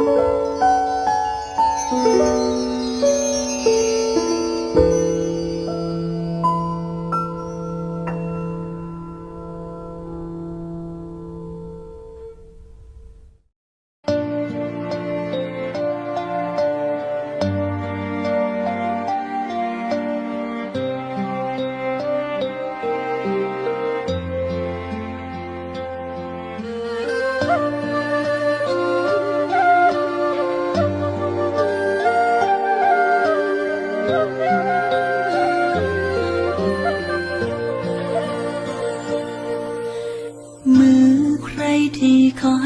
Música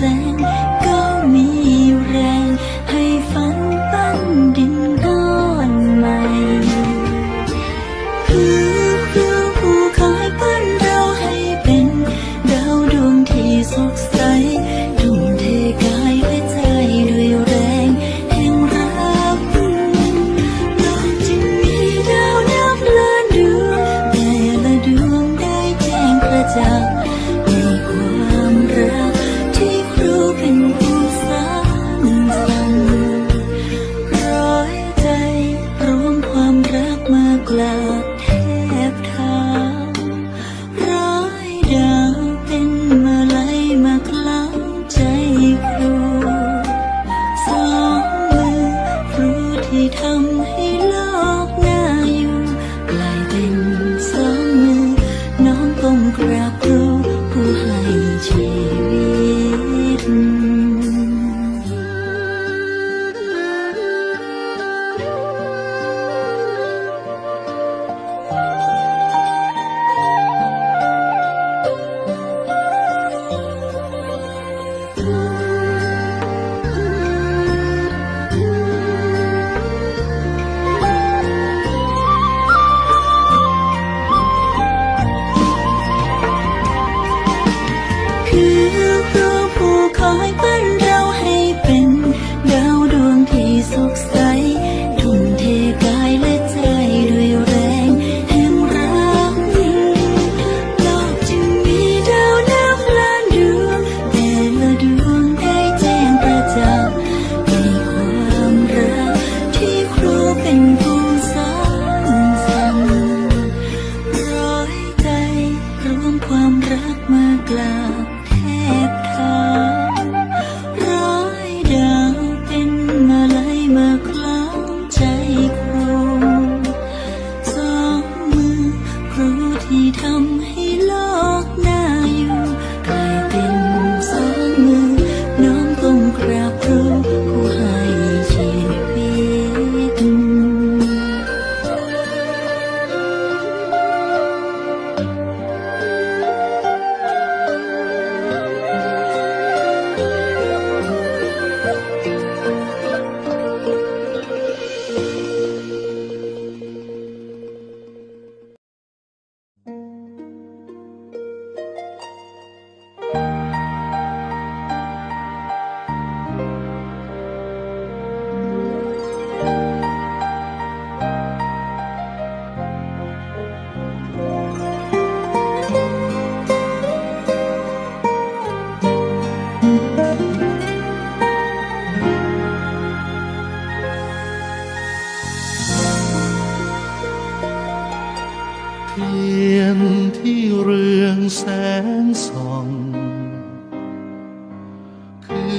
thing mơ là thép thơ ื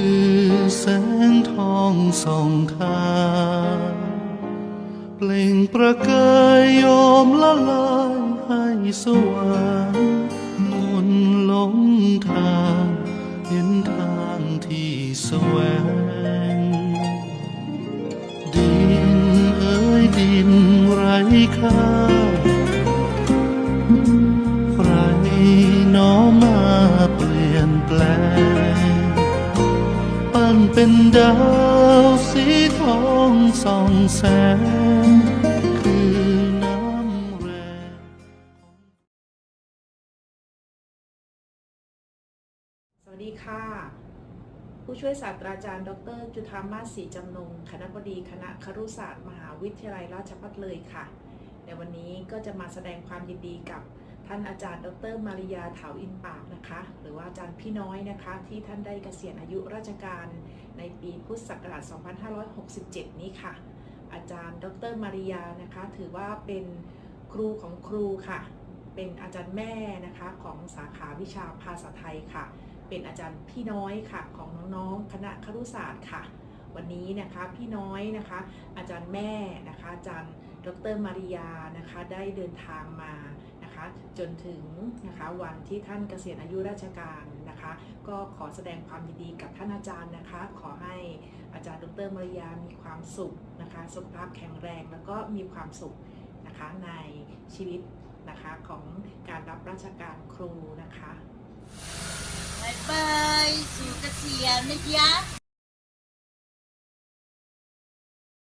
อแสงทองส่องทางเปล่งประกายยอมละลายให้สว่าง เป็นดาวสีทองส่องแสงคือน้ำแรงสวัสดีค่ะ ผู้ช่วยศาสตราจารย์ ดร จุธามาศศรีจำนงคณะบดีคณะครุศาสตร์ มหาวิทยาลัยราชภัฏเลยค่ะ ในวันนี้ก็จะมาแสดงความยินดีกับ ท่านอาจารย์ดรมาริยาเถาอินปากนะคะ หรือว่าอาจารย์พี่น้อยนะคะ ที่ท่านได้เกษียณอายุราชการในปีพุทธศักราช 2567 นี้ค่ะ อาจารย์ดรมาริยานะคะ ถือว่าเป็นครูของครูค่ะ เป็นอาจารย์แม่นะคะของสาขาวิชาภาษาไทยค่ะ เป็นอาจารย์พี่น้อยค่ะของน้องๆ คณะครุศาสตร์ค่ะ วันนี้นะคะพี่น้อยนะคะ อาจารย์แม่นะคะอาจารย์ดรมาริยานะคะได้เดินทางมา นะคะจนถึงนะคะวันที่ท่านเกษียณอายุราชการนะคะ ก็ขอแสดงความยินดีกับท่านอาจารย์นะคะ ขอให้อาจารย์ดรมาริยามีความสุขนะคะสุขภาพแข็งแรงแล้วก็มีความสุขนะคะในชีวิตนะคะของการรับราชการครูนะคะบายบายสู่เกษียณนะจ๊ะ